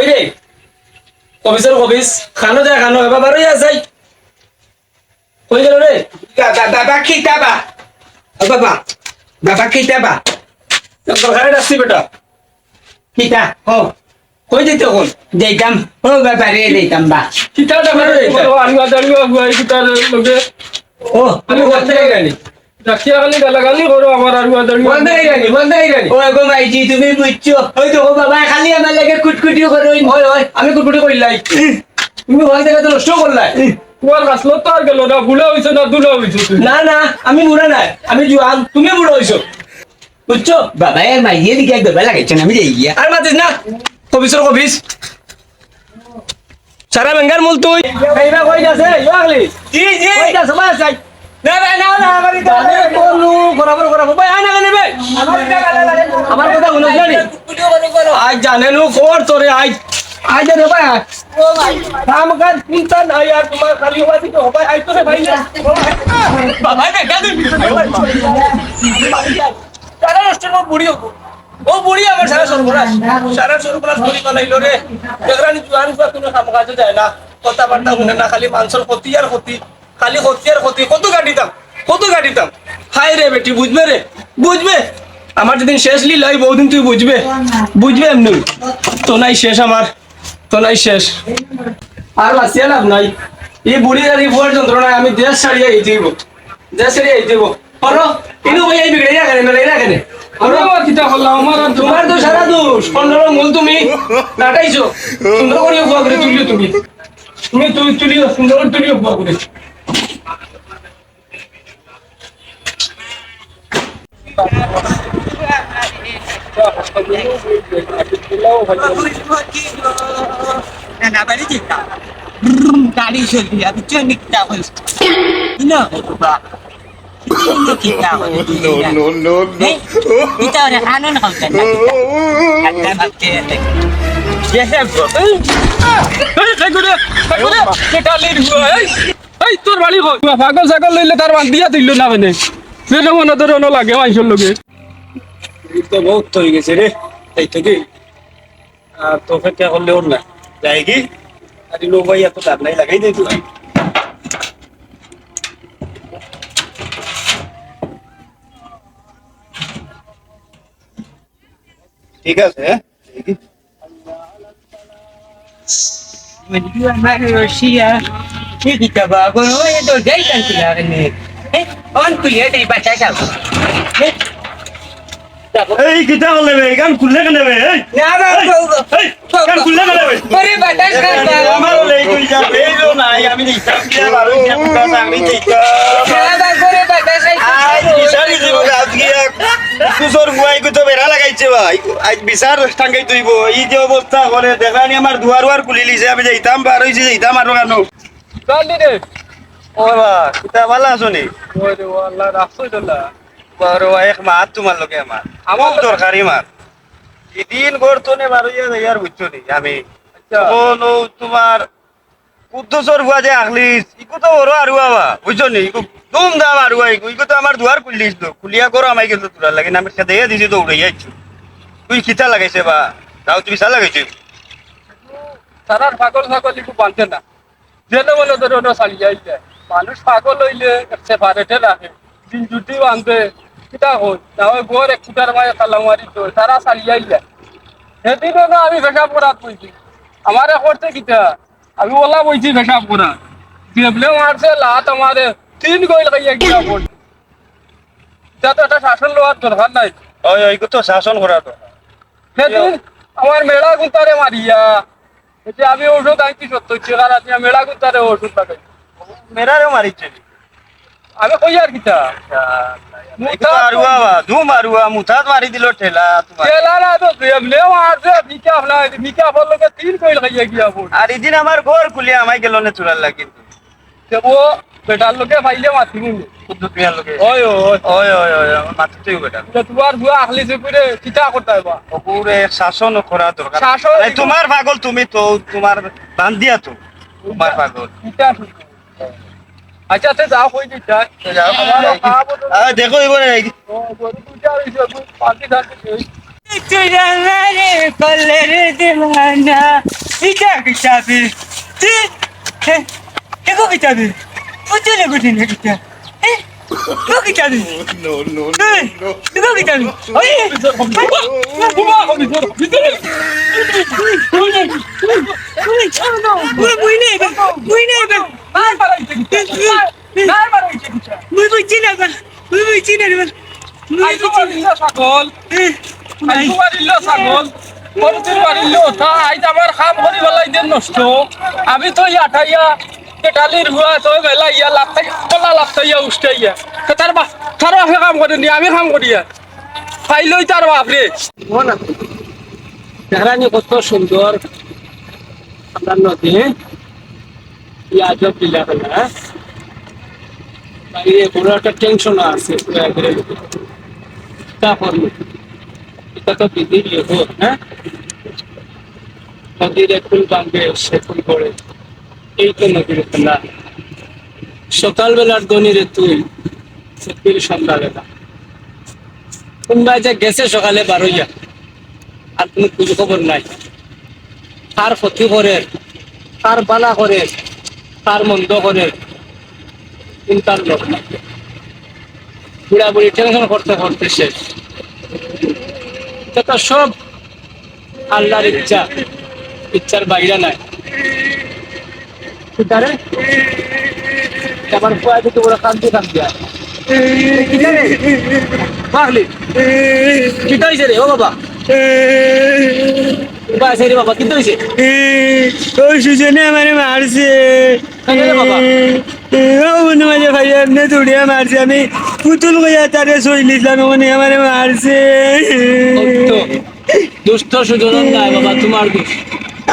ওই রে কবিসের কবিস খানো যায় খানো এবার বারোই আসাই কই গেল রে? বাবা খিতাবা ও বাবা বাবা খিতাবা দরকারে আসছি বেটা। খিতা ও কই দিতে কোন দিতাম ও বাবা রে দিতাম বা। কিতাটা বেরো রে আনিবা দাঁড়িয়ে গুয়াই কিতার লোকে। ও আমি বলতে গেলি। রাখিয়া খালি গালাগালি করো তুমি বুঝছ? ওই তো বাবা খালি আমার লাগে কুটকুটিও করো আমি কুটকুটি কইলাই তুমি বলতে গেলে নষ্ট করলাই তোমার গাছলো তো আর গেল না বুড়া হয়েছে না দুলা হয়েছে না না আমি বুড়া নাই আমি জোয়ান তুমি বুড়ো হইছো। বুঝছ? বাবা এর মাইজি দিকে বাবা লাগাইছেন আমি যাই গিয়া। আর মাতিস না কবিসর কবিস সারা বেঙ্গার মূল তুই। কই ইয়াগলি জি জি। কই যাচ্ছে? বাস আমার জানে কোনু করাবর করাবর ভাই আয় না কেন ভাই। আমার কথা শুনো জানি? কুটকুটিও করো করো। আজ জানে কর তোরে আজ আজ জানে ভাই। কাম কাজ চিন্তা নাই আর তোমার খালি হওয়া দিতে হবে। আজ তোরে ভাই। না বাবা দেখা দিবি সারা নষ্ট নো বুড়ি হব। ও বুড়ি আমার সারা সর্বনাশ। সারা সর্বনাশ করি বানাইলো রে। দেখরানি জোয়ান কোনো কাম কাজে যায় না। কথা শুনে না খালি মাংসর ক্ষতি আর ক্ষতি। খালি আর ক্ষতি, কত গাড়িতাম কত গাড়িতাম হাই রে বেটি, বুঝবে রে? বুঝবে? আমার যেদিন শেষ লীল হয়, বহুদিন তুই বুঝবে। বুঝবে এমনি? তো নাই শেষ আমার, তো নাই শেষ। আর বাঁচিয়ে লাভ নাই। এই বুড়ি আর এই বুয়ার যন্ত্রণায় আমি দেশ ছাড়িয়ে এই দিব দেশ ছাড়িয়ে এই দিব করো ইনু ভাই, এই বিগড়ে রাখেন, মেলে রাখেন। আমি আমার কিতা করলাম আমার আর তোমার তো সারা দোষ। পনেরো মূল তুমি করে তুমি। তুমি তুলিও, সুন্দর করে তুলিও বুয়া করে না বাড়ি যেতা গাড়ি চলবি আমি চন্ডি কিতা হইস না বাবা কিতা No, no, no, no. তোর বাড়ি পাগল ছাগল লইলে তার দিয়া না মানে সেটা মনে অন্য লাগে মাইসর লোকে তো বহুত হয়ে গেছে রে তাই তো কি? আর তো ফেকা করলে ওর না যাই কি? আর লোক ভাই এত দাম নাই লাগাই দেই তুই ঠিক আছে হ্যাঁ? On kuliah dari baca kau. Eh. এই কিতা হলে বে গান খুললে কেন বে kau. এই গান খুললে কেন বে batas kan. আমার লেই তুই যা আমি দিতাম কি আর আরও আমি দিতাম Na ba beri batas আজ বিচার আজকে কুসর গুয়াই তো বেড়া লাগাইছে ভাই আজ বিচার টাঙ্গাই তুইব এই যে অবস্থা করে দেখানি আমার দুয়ার দুয়ার খুলি লিছে আমি যাইতাম বার হইছে যাইতাম আর কেন চলি রে ও বাবা ভালো আছো নি ওরে আল্লাহ রাখছই দল্লা বড় এক মাত তোমার লগে আমার আমার দরকারি মাত। এদিন গড়তনে বার হইয়া যাই আর বুঝছ নি আমি কোনো তোমার কুদ্দুসর বুয়া যে আখলিস ইকু তো বড় আর বাবা বুঝছ নি ইকু দুম দাম আর ইকু ইকু তো আমার দুয়ার খুলিস তো খুলিয়া করো আমাই গেল তোরা লাগে আমি খেতে দিছি তো উড়ে যাইছো তুই কিতা লাগাইছে বা? তাও তুমি চা লাগাইছো? সারার পাগল ছাগল একটু বাঁধে না। যেতে বলে তোর ওটা চালি যাই যায়। মানুষ পাগল হইলে সেপারেটে রাখে। দিন জুটি বাঁধে কিতা হল না ওই গোর এক ফুটার মায়ে তালা মারি তো তারা চালি যাই যায় সেদিনও না আমি পেশাব করাত বইছি আমারে করতে কিতা? আমি ওলা বইছি পেশাব করা দেবলে মারছে লাত আমারে তিন গইল খাইয়া গিয়া এটা তো একটা শাসন লওয়ার দরকার নাই। ওই ওই তো শাসন করা তো সেদিন আমার মেলা গুন্তারে মারিয়া। এটা আমি ওষুধ আনছি সত্তর টাকা রাতিয়া মেলা গুন্তারে ওষুধ লাগাই মেরারেও মারিছে। আমি কই আর কিতা? বাবা ধুম আর মুথাত মারি দিল ঠেলা তোমার। তেলা না তো দেবলে মারছে বিকা না বিকা বলল তিন কইল খাইয়া গিয়া পড় আর এদিন আমার ঘর আমাই গেল না চুরার লাগি। ও বেটার পাইলে মাতি মুনি মিয়ার লোকে। ওই ওই ওই ওই বেটা এটা। তোমার বুয়া আখলি সে করে কিতা করতে হইবা ওপুরে শাসন করা দরকার শাসন- তোমার পাগল তুমি তো তোমার বান্ধিয়া তো। তোমার পাগল। কিতা আচ্ছা তে যাও কই তো আহ, দেখো এবারে ও গরু দুইটা হইছে পাঁচটি থাকতে তুই আমারে কলের দেওয়ানা এটা কিতাবে এগো কিতাবে বুঝলে বুঝি না কিতা এগো কিতাবে নো নো এগো কিতাবে ওই মুই নেই মুই নেই মুই বুঝছি না মুই বুঝছি না মুই বুঝছি না ছাগল। আইসু বাড়িল ছাগল। পরতির বাড়িল ওঠা। আইজ আমার খাম করি বেলাই দেন নষ্ট। আমি তো আঠাইয়া কেটালির হুয়া তো বেলা ইয়া লাফাই কলা লাফাইয়া উষ্টাইয়া তো তার বা তার বাপে কাম করে নি আমি কাম করিয়া ফাইলই তার বাপরে চেহারানি কত সুন্দর। নদী। বেলা বাইরে বড় একটা টেনশন আছে তা করব এটা তো দিদির লেবো হ্যাঁ? সকালবেলার দনিরে তুই সন্ধ্যাবেলা কোনবা যে গেছে সকালে বারোইয়া, আর কোনো খোঁজ খবর নাই। কার ক্ষতি করে কার বালা করে কার মন্দ করে চিন্তার লোক নাই বুড়া বুড়ি টেনশন করতে করতে শেষ। তো সব আল্লাহর ইচ্ছা ইচ্ছার বাইরে নাই। আমার ফুয়া দিকে ওরা কান্দি কান্দি পাগলি। কিতা হইছে রে ও বাবা? বাবা কিতা হইছে ওই সুজনে আমারে মারছে। বাবা? বন্ধু মাঝে ভাই এমনি দৌড়িয়া মারছে। আমি পুতুল গিয়া তারে শৈল ইসলাম মনে আমারে মারছে। তো দুষ্ট শুধু নাই বাবা তোমার দোষ।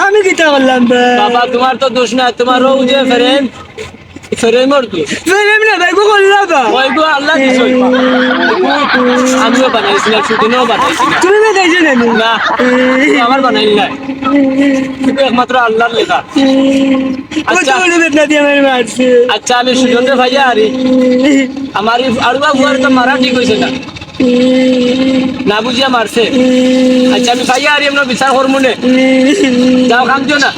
আমি কিতা করলাম বাবা তোমার তো দোষ না তোমার ও যে ফেরেন। ফেরেমর দোষ ফেরেম না ভাই করলাম বা ওইগো আল্লাহ দিছ আমিও বানাইছিলাম সুদিনও বানাইছিলাম তুমি না খাইছো না না আমার বানাইল নাই কিন্তু একমাত্র আল্লাহর লেখা। আচ্ছা বড় বেদনা দিয়ে আমারে মারছে। আচ্ছা আমি সুজনরে ভাইয়া আরি আমার আড়ুয়া বুয়ার তো মারা ঠিক হয়েছে না। না বুঝিয়া মারছে। আচ্ছা আমি ভাইয়া আরি আমরা বিচার করব নে। যাও খাম দিও না?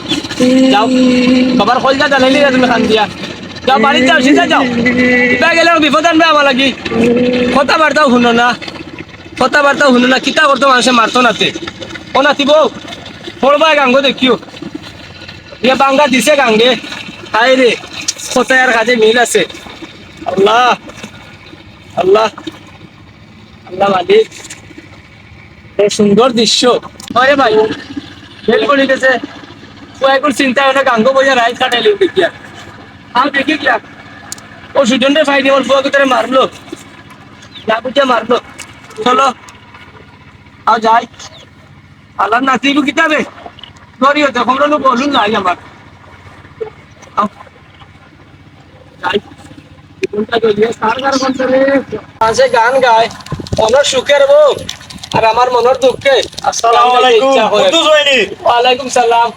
যাও। বাবার কলজা জ্বালাইলি না তুমি খান দিয়া যাও, বাড়িতে যাও, সিধা যাও। কিতা গেলে বিপদ আনবে আমার লাগি। কথা বার্তাও শুনো না। কথা বার্তাও শুনো না। কিতা করতো মানুষে মারতো নাতে। ও নাতিব পড়বা গাঙ্গ দেখিও। ইয়ে বাঙ্গা দিছে গাঙ্গে। হাই রে, কোথায় আর কাজে মিল আছে? আল্লাহ আল্লাহ আল্লাহ মালিক। সুন্দর দৃশ্য। হয় ভাই ফেল করে গেছে চিন্তা না গাঙ্গ বইয়া রাইট কাটাইলি দেখিয়া ও সুজনরে ফাইনি ফুয়া ভিতরে মারলো। মারলো। চলো। আও যাই। আল্লাহ নাতিব কিতাবে সরি হতে বলুন নাই আমার। গান গায়। আমার সুখের বউ আর আমার মনের দুঃখে। আসসালামু আলাইকুম। ওয়ালাইকুম সালাম।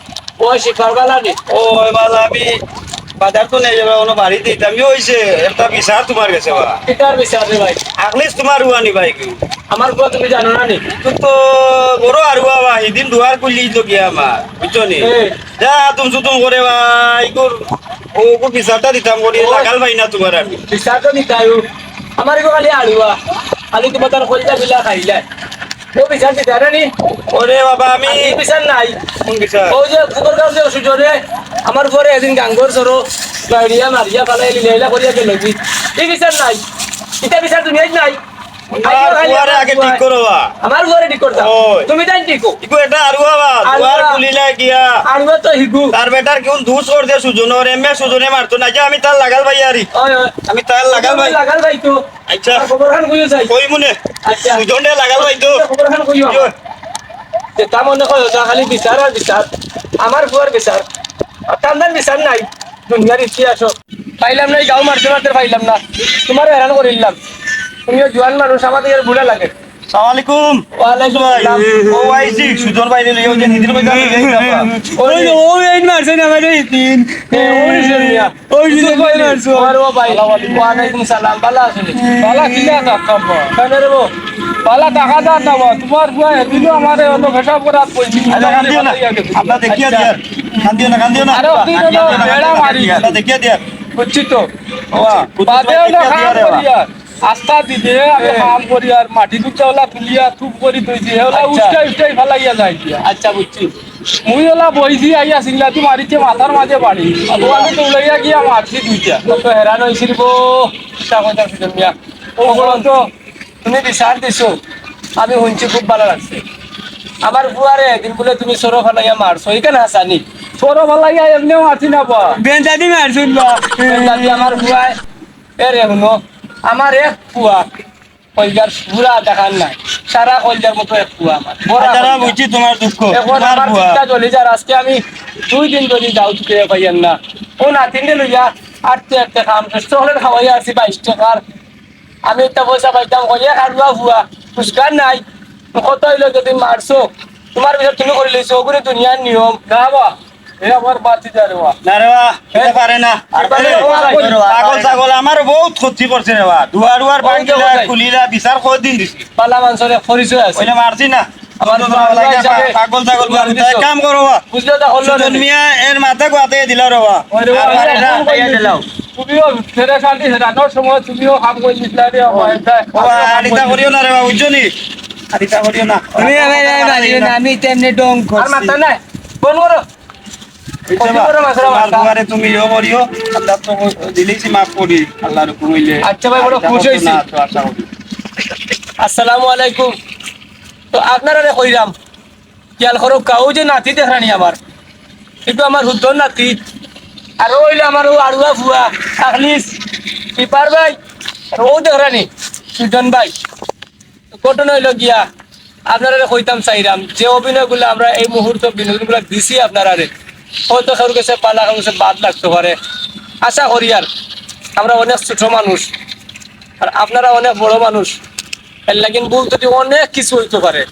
ও শিফার বালানি ও আমি বাজার তো নেই যাবে কোনো বাড়িতে আমি হইছে। একটা বিচার তোমার কাছে বা? কিতার বিচার রে ভাই। আগলিস তোমার হুয়ানি ভাই কি আমার বউ তুমি জানো না নি? তো তো বড় আর হুয়া বা এদিন দুয়ার করলি তো গিয়া আমার? বুঝছ নি। যা তুম সুতুম করে ভাই গুর ও গো বিচারটা দিতাম করি ও। লাগাল ভাই না তোমার আমি। বিচার তো নিতায়ু আমার খালি আড়ুয়া খালি তোমার তার কলজা বিলা খাইলে। ও বিচার দিতে নি? ওরে বাবা আমি বিচার নাই। কোন বিচার? ও যে খবর কাগজে সুজরে আমার পরে এদিন গাঙ্গর সরো গাড়িয়া মারিয়া পালাই লীলা করিয়া গেল কি এই বিচার নাই। এটা বিচার তুমি নাই আমার ঘরে ঠিক করতাম তুমি তাই ঠিক এটা আর হুয়া বা দুয়ার। খুলিলে গিয়া আড়ুয়া তো হিগু তার বেটার কেউ দুষ করে দিয়ে সুজনের এমএ সুজনে মারতো না যে আমি তার লাগাল ভাই আরি আমি তার লাগাল ভাই। লাগাল ভাই তো আচ্ছা খবর কইও যাই কই মনে। আচ্ছা। সুজনে লাগাল ভাই তো খবর কইও। যেটা মনে খালি বিচার আর বিচার আমার বুয়ার বিচার টান্দার বিচার নাই। দুনিয়ার ইতিহাস পাইলাম না এই গাও মারতে মারতে পাইলাম না। তোমার হেরান করিলাম তুমিও জোয়ান মানুষ আমাদের বুড়া লাগে। সালামালাইকুম। ওয়ালাইকুম আসসালাম। ও আইছি সুজন ভাই দিলে যে নিদির ভাই ওই ও এই মারছে না মানে তিন। ওই সুজন বালা টাকা দাও না তোমার বুয়া এদিনও আমার অন্য হিসাব করার পয়সা কান দিও না। আপনার দেখিয়ে দিয়ার। কান দিও না। কান দিও না আরে বেড়া মারি। দেখিয়ে দিয়ার। বুঝছি তো। বাদেও না দিয়ার করি আর আস্থা দিলে আমি কাম করি আর মাটি দুটা ওলা তুলিয়া থুপ করি তৈছি ওলা আচ্ছা। উস্টাই উস্টাই ফেলাইয়া যাই আচ্ছা বুঝছি। মুই ওলা বইছি আইয়া সিংলাতি মারিছে মাথার মাঝে বাড়ি তো আমি তুলাইয়া গিয়া মারছি দুইটা। কত হেরান হয়েছিল গো তা কথা মিয়া ও তো তুমি বিচার দিছো। আমি শুনছি খুব ভালো লাগছে। আমার বুয়ারে একদিন বলে তুমি সরো ফেলাইয়া মারছো এখানে হাসানি ছোট ফেলাইয়া এমনিও মারছি না বা। বেঞ্চাদি মারছুন বা। দাদি আমার বুয়ায় এ রে শুনো। আমার এক পুয়া কলজার পুরা নাই। সারা কলজার মতো এক পুয়া আমার। যারা বুঝছি তোমার দুঃখ। এখন আমার চিন্তা চলে যার আজকে আমি দুই দিন ধরে যাও তুকে পাইয়ান না। ও না তিনটে লইয়া আটতে একটা খাম শেষ হলে খাওয়াইয়া আছি বাইশ টাকার। আমি একটা পয়সা পাইতাম কইয়া খাড়ুয়া ভুয়া পুরস্কার নাই। কত হইল যদি মারছো? তোমার ভিতর তুমি করে লইছো ওগুলো দুনিয়ার নিয়ম। না বা এ আমার বাতি যা রে বা না রে বা এটা পারে না। আর পারে না, ও আর পারে না। পাগল। ছাগল আমার বহুত ক্ষতি করছে রে বা দুয়ার দুয়ার ওটাই। খুলিলা বিচার কই দিন দিছি। পালা মানুষের পরিচয় আছে। মারছি না। বাবা পাগল ছাগল বাবু, কাম করো বুঝলে মিয়া এর মাথা গুয়াতে দিল রে বা ওই রে বা, আর ওই পারে রে, না। ফোন করে দিলাও। তুমিও ফেরে শান্তি সময় তুমিও কাম করে দিছিলা রে আড়িতা করিও না রে বা বুঝছ নি আড়িতা করিও না। তুমি আমার আমি তেমনি ডং আর মাথা নাই। ফোন করো তুমি ইয়ে করিও। আল্লাহ তো দিলেছি মাফ করি আল্লাহর হুকুম হইলে আচ্ছা ভাই, বড় আড়িতা খুশি করতো না, হইছি। তো আসসালামু আলাইকুম। তো আপনারা রে কইরাম খেয়াল করো কাউ যে নাতি দেখানি আমার কিন্তু আমার হুদ্দর নাতি। আর ও হইল আমার ও আড়ুয়া ফুয়া আখলিস পিপার ভাই? আর ও দেখানি সুজন ভাই। তো ঘটনা হইল গিয়া আপনারা কইতাম চাইরাম যে অভিনয়গুলো আমরা এই মুহূর্তে বিনোদনগুলো দিছি আপনারা রে। হয়তো কারোর কাছে পালা কারোর কাছে বাদ লাগতে পারে। আশা করি আর, আমরা অনেক ছোট মানুষ। আর আপনারা অনেক বড় মানুষ। এর লাগিন ভুল অনেক কিছু হইতে পারে।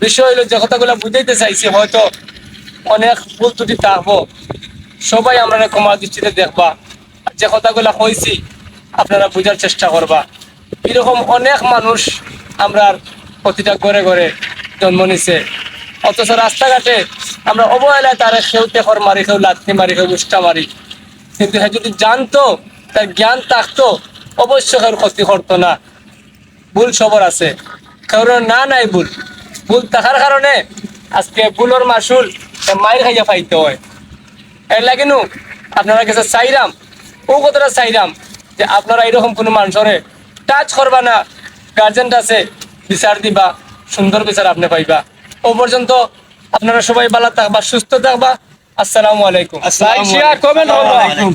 বিষয় হইল যে কথাগুলো বুঝাইতে চাইছি, হয়তো অনেক ভুল ত্রুটি থাকব সবাই আমরা ক্ষমা দৃষ্টিতে দেখবা। যে কথাগুলো আপনারা বুঝার চেষ্টা করবা। এরকম অনেক মানুষ আমরা প্রতিটা ঘরে ঘরে জন্ম নিছে। অথচ রাস্তাঘাটে আমরা অবহেলায় তারা কেউ টেকর মারি কেউ লাথি মারি কেউ উষ্টা মারি। কিন্তু হ্যাঁ যদি জানতো, তার জ্ঞান থাকতো, অবশ্য কেউ ক্ষতি করতো না। ভুল সবার আছে। কারণ না নাই ভুল। ভুল থাকার কারণে আজকে ভুলর মাসুল মাইর খাইয়া পাইতে হয়। এর লাগেনু আপনারা কাছে চাইরাম? ও কথাটা চাইরাম যে আপনারা এরকম কোনো মানুষরে টাচ করবা না। গার্জেন আছে, বিচার দিবা, সুন্দর বিচার আপনি পাইবা। ও পর্যন্ত আপনারা সবাই ভালো থাকবা সুস্থ থাকবা। আসসালামু আলাইকুম। আসসালামু আলাইকুম।